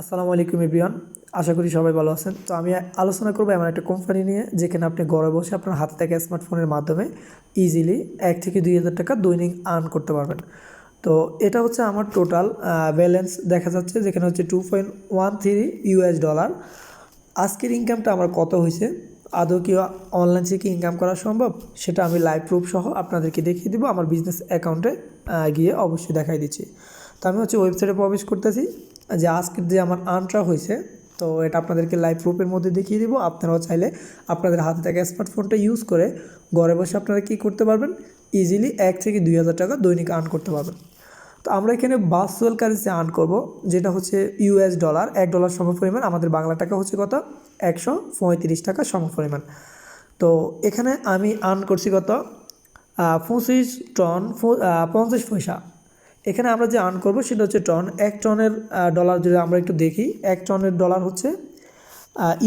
আসসালামু আলাইকুম, এভরিওয়ান। আশা করি সবাই ভালো আছেন। তো আমি আলোচনা করব এমন একটা কোম্পানি নিয়ে, যেখানে আপনি ঘরে বসে আপনার হাতে থাকা স্মার্টফোনের মাধ্যমে ইজিলি এক থেকে দুই হাজার টাকা দৈনিক আর্ন করতে পারবেন। তো এটা হচ্ছে আমার টোটাল ব্যালেন্স দেখা যাচ্ছে, যেখানে হচ্ছে two point one three US dollar আজকের ইনকামটা আমার কত হয়েছে? আদৌ কি অনলাইন থেকে ইনকাম করা সম্ভব? সেটা আমি লাইভ প্রুফ সহ আপনাদেরকে দেখিয়ে দিব। আমার বিজনেস অ্যাকাউন্টে গিয়ে অবশ্যই দেখাই দিচ্ছি। তো আমি হচ্ছে ওয়েবসাইটে প্রবেশ করতেছি। যে আজকের যে আমার আর্নটা হয়েছে, তো এটা আপনাদেরকে লাইভ প্রুফের মধ্যে দেখিয়ে দিব। আপনারাও চাইলে আপনাদের হাতে থাকা স্মার্টফোনটা ইউজ করে ঘরে বসে আপনারা কী করতে পারবেন? ইজিলি এক থেকে দুই হাজার টাকা দৈনিক আর্ন করতে পারবেন। তো আমরা এখানে ভার্চুয়াল কারেন্সি আর্ন করব, যেটা হচ্ছে ইউএস ডলার এক ডলার সম পরিমাণ আমাদের বাংলা টাকা হচ্ছে কত? একশো পঁয়ত্রিশ টাকা সম পরিমাণ তো এখানে আমি আর্ন করছি কত? পঁচিশ টন পঞ্চাশ পয়সা। এখানে আমরা যে আর্ন করব সেটা হচ্ছে টন এক টনের ডলার যদি আমরা একটু দেখি, এক টনের ডলার হচ্ছে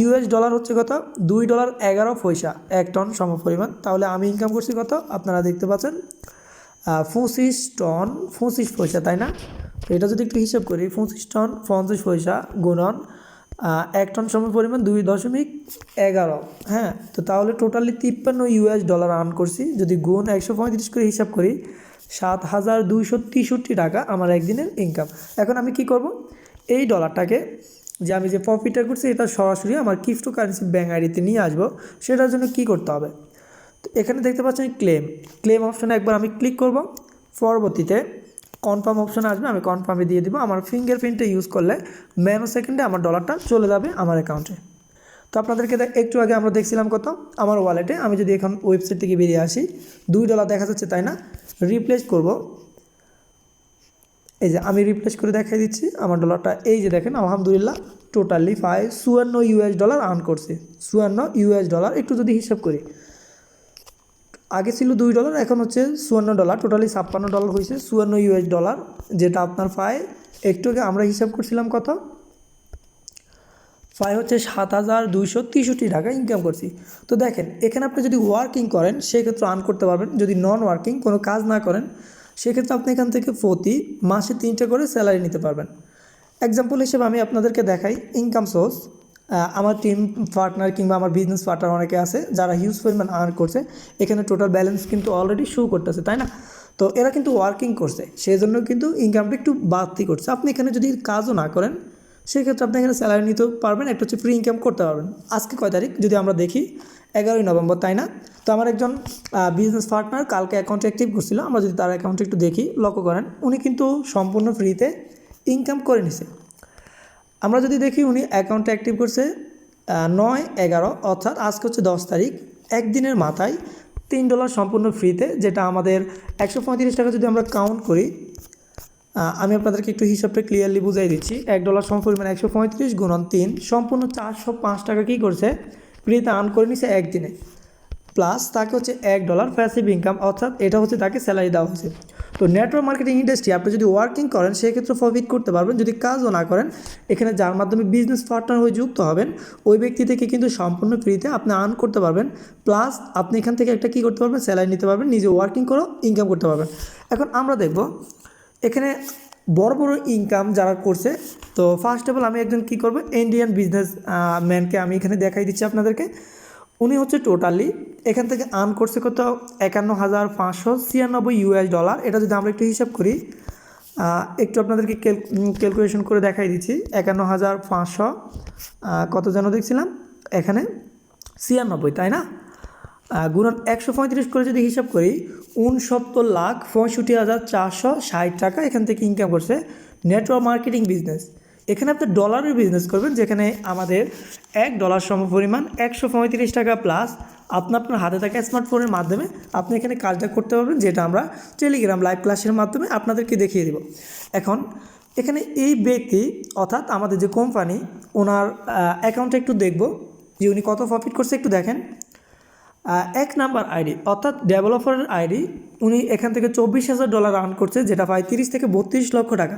ইউএস ডলার হচ্ছে কত? দুই ডলার এগারো পয়সা, এক টন সম পরিমাণ তাহলে আমি ইনকাম করছি কত? আপনারা দেখতে পাচ্ছেন পঁচিশ টন পঁচিশ পয়সা, তাই না? তো এটা যদি একটু হিসাব করি, পঁচিশ টন পঞ্চাশ পয়সা গুণন এক টন সম পরিমাণ দুই দশমিক এগারো হ্যাঁ? তো তাহলে টোটালি তিপ্পান্ন ইউএস ডলার আর্ন করছি। যদি গুণ একশো পঁয়ত্রিশ করে হিসাব করি সাত হাজার দুইশো তেষট্টি টাকা আমার একদিনের ইনকাম এখন আমি কি করব? এই ডলারটাকে যে আমি যে প্রফিটটা করছি, এটা সরাসরি আমার ক্রিপ্টো কারেন্সি ব্যাঙ্ক আইডিতে নিয়ে আসব। সেটার জন্য কি করতে হবে? তো এখানে দেখতে পাচ্ছেন ক্লেম ক্লেম অপশানে একবার আমি ক্লিক করব। পরবর্তীতে কনফার্ম অপশানে আসবে, আমি কনফার্মে দিয়ে দিব। আমার ফিঙ্গার ফিঙ্গারপ্রিন্টটা ইউজ করলে ম্যানো সেকেন্ডে আমার ডলারটা চলে যাবে আমার অ্যাকাউন্টে তো আপনাদেরকে একটু আগে আমরা দেখছিলাম কত? আমার ওয়ালেটে আমি যদি এখন ওয়েবসাইট থেকে বেরিয়ে আসি, দুই ডলার দেখা যাচ্ছে, তাই না? রিপ্লেস করব। এই যে আমি রিপ্লেস করে দেখাই দিচ্ছি। আমার ডলারটা এই যে দেখেন, আলহামদুলিল্লাহ টোটালি ফাইভ চুয়ান্ন ইউএস ডলার আর্ন করছে। চুয়ান্ন ইউএস ডলার একটু যদি হিসাব করি। আগে ছিল দুই ডলার এখন হচ্ছে চুয়ান্ন ডলার টোটালি ছাপ্পান্ন ডলার হয়েছে, চুয়ান্ন ইউএস ডলার যেটা আপনার পায় একটু আগে আমরা হিসাব করছিলাম কত? পায় হচ্ছে সাত হাজার দুইশো তেষট্টি টাকা ইনকাম করছি। তো দেখেন, এখানে আপনি যদি ওয়ার্কিং করেন, সেক্ষেত্রে আর্ন করতে পারবেন। যদি নন ওয়ার্কিং কোনো কাজ না করেন, সেক্ষেত্রে আপনি এখান থেকে প্রতি মাসে তিনটে করে স্যালারি নিতে পারবেন। এক্সাম্পল হিসেবে আমি আপনাদেরকে দেখাই ইনকাম সোর্স আমার টিম পার্টনার কিংবা আমার বিজনেস পার্টনার অনেকে আছে, যারা হিউজ পরিমাণ আর্ন করছে। এখানে টোটাল ব্যালেন্স কিন্তু অলরেডি শো করতেছে, তাই না? তো এরা কিন্তু ওয়ার্কিং করছে সেই জন্য কিন্তু ইনকামটা একটু বাড়তি করছে। আপনি এখানে যদি কাজও না করেন সেক্ষেত্রে আপনি এখানে স্যালারি নিতেও পারবেন, একটা হচ্ছে ফ্রি ইনকাম করতে পারবেন। আজকে কয় তারিখ? যদি আমরা দেখি, এগারোই নভেম্বর, তাই না? তো আমার একজন বিজনেস পার্টনার কালকে অ্যাকাউন্ট অ্যাক্টিভ করছিল। আমরা যদি তার অ্যাকাউন্টে একটু দেখি, লক্ষ্য করেন, উনি কিন্তু সম্পূর্ণ ফ্রিতে ইনকাম করে নিছে। আমরা যদি দেখি, উনি অ্যাকাউন্টে অ্যাক্টিভ করছে নয় এগারো, অর্থাৎ আজকে হচ্ছে দশ তারিখ। একদিনের মাথায় তিন ডলার সম্পূর্ণ ফ্রিতে যেটা আমাদের একশো পঁয়ত্রিশ টাকা যদি আমরা কাউন্ট করি আমি আপনাদেরকে একটু হিসাবটা ক্লিয়ারলি বুঝাই দিচ্ছি। এক ডলার সম পরিমাণ একশো পঁয়ত্রিশ গুণন তিন, সম্পূর্ণ চারশো পাঁচ টাকা কী করছে? ফ্রিতে আর্ন করে নিছে একদিনে। প্লাস তাকে হচ্ছে এক ডলার প্যাসিভ ইনকাম অর্থাৎ এটা হচ্ছে তাকে স্যালারি দেওয়া হয়েছে। তো নেটওয়ার্ক মার্কেটিং ইন্ডাস্ট্রি আপনি যদি ওয়ার্কিং করেন, সেক্ষেত্রে প্রফিট করতে পারবেন। যদি কাজও না করেন, এখানে যার মাধ্যমে বিজনেস পার্টনার হয়ে যুক্ত হবেন, ওই ব্যক্তি থেকে কিন্তু সম্পূর্ণ ফ্রিতে আপনি আর্ন করতে পারবেন। প্লাস আপনি এখান থেকে একটা কী করতে পারবেন? স্যালারি নিতে পারবেন। নিজে ওয়ার্কিং করেও ইনকাম করতে পারবেন। এখন আমরা দেখব এখানে বড় বড় ইনকাম যারা করছে, তো ফার্স্ট অফ অল আমি একজন কী করব? ইন্ডিয়ান বিজনেস ম্যানকে আমি এখানে দেখাই দিচ্ছি আপনাদেরকে। উনি হচ্ছে টোটালি এখান থেকে আর্ন করছে কত? একান্ন হাজার পাঁচশো ছিয়ানব্বই ইউএস ডলার। এটা যদি আমরা একটু হিসাব করি একটু আপনাদেরকে ক্যালকুলেশন করে দেখাই দিচ্ছি। একান্ন হাজার পাঁচশো কত যেন দেখছিলাম? এখানে ছিয়ানব্বই, তাই না? গুণন একশো পঁয়ত্রিশ করে যদি হিসাব করি, উনসত্তর লাখ পঁয়ষট্টি হাজার চারশো ষাট টাকা এখান থেকে ইনকাম করছে নেটওয়ার্ক মার্কেটিং বিজনেস এখানে আপনি ডলারের বিজনেস করবেন, যেখানে আমাদের এক ডলার সম পরিমাণ একশো পঁয়ত্রিশ টাকা প্লাস আপনি, আপনার হাতে থাকা স্মার্টফোনের মাধ্যমে আপনি এখানে কাজটা করতে পারবেন, যেটা আমরা টেলিগ্রাম লাইভ ক্লাসের মাধ্যমে আপনাদেরকে দেখিয়ে দেব। এখন, এখানে এই ব্যক্তি, অর্থাৎ আমাদের যে কোম্পানি ওনার অ্যাকাউন্টে একটু দেখব যে উনি কত প্রফিট করছে একটু দেখেন। এক নাম্বার আইডি অর্থাৎ ডেভেলপারের আইডি উনি এখান থেকে চব্বিশ হাজার ডলার আর্ন করছে, যেটা প্রায় তিরিশ থেকে বত্রিশ লক্ষ টাকা।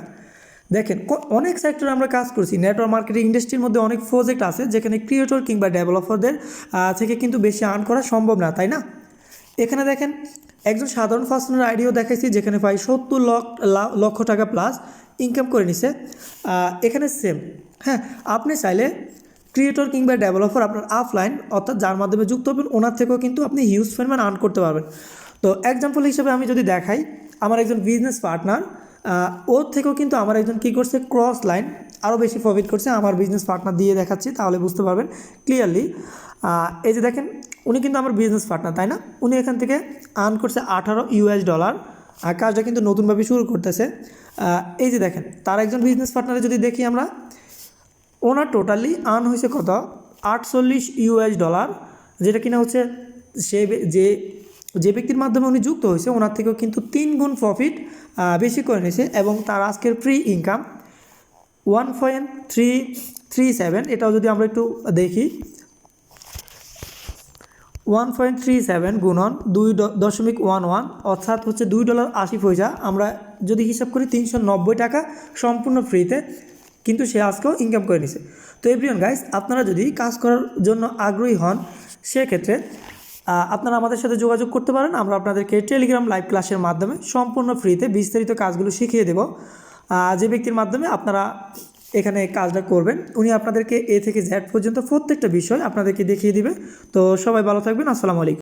দেখেন অনেক সেক্টরে আমরা কাজ করছি নেটওয়ার্ক মার্কেটিং ইন্ডাস্ট্রির মধ্যে অনেক প্রজেক্ট আছে, যেখানে ক্রিয়েটর কিংবা ডেভেলপারদের থেকে কিন্তু বেশি আর্ন করা সম্ভব না, তাই না? এখানে দেখেন, একজন সাধারণ ফার্স্টনার আইডিও দেখাইছি, যেখানে প্রায় সত্তর লক্ষ টাকা প্লাস ইনকাম করে নিছে। এখানে সেম হ্যাঁ আপনি চাইলে ক্রিয়েটর কিংবা ডেভেলপার আপনার আফলাইন অর্থাৎ যার মাধ্যমে যুক্ত হবেন, ওনার থেকেও কিন্তু আপনি হিউজ পরিমাণ আর্ন করতে পারবেন। তো এক্সাম্পল হিসেবে আমি যদি দেখাই, আমার একজন বিজনেস পার্টনার ওর থেকেও কিন্তু আমার একজন কী করছে ক্রস লাইন আরও বেশি প্রফিট করছে, আমার বিজনেস পার্টনার দিয়ে দেখাচ্ছি, তাহলে বুঝতে পারবেন ক্লিয়ারলি এই যে দেখেন, উনি কিন্তু আমার বিজনেস পার্টনার তাই না? উনি এখান থেকে আর্ন করছে আঠারো ইউএস ডলার আর কাজটা কিন্তু নতুনভাবে শুরু করতেছে। এই যে দেখেন, তার একজন বিজনেস পার্টনারে যদি দেখি আমরা ওনার টোটালি আর্ন হয়েছে কত? আটচল্লিশ ইউএস ডলার যেটা কিনা হচ্ছে সে যে যে ব্যক্তির মাধ্যমে উনি যুক্ত হয়েছে, ওনার থেকেও কিন্তু তিন গুণ প্রফিট বেশি করে নিয়েছে এবং তার আজকের free income one point three three seven এটাও যদি আমরা একটু দেখি ওয়ান পয়েন্ট থ্রি সেভেন গুণন দুই দশমিক ওয়ান ওয়ান অর্থাৎ হচ্ছে দুই ডলার আশি পয়সা। আমরা যদি হিসাব করি তিনশো নব্বই টাকা সম্পূর্ণ ফ্রিতে কিন্তু সে আজকেও ইনকাম করে নিছে। তো এভরিওয়ান গাইস আপনারা যদি কাজ করার জন্য আগ্রহী হন, সেক্ষেত্রে আপনারা আমাদের সাথে যোগাযোগ করতে পারেন। আমরা আপনাদেরকে টেলিগ্রাম লাইভ ক্লাসের মাধ্যমে সম্পূর্ণ ফ্রিতে বিস্তারিত কাজগুলো শিখিয়ে দেব। যে ব্যক্তির মাধ্যমে আপনারা এখানে কাজটা করবেন, উনি আপনাদেরকে এ থেকে জ্যাড পর্যন্ত প্রত্যেকটা বিষয় আপনাদেরকে দেখিয়ে দিবে। তো সবাই ভালো থাকবেন, আসসালামু আলাইকুম।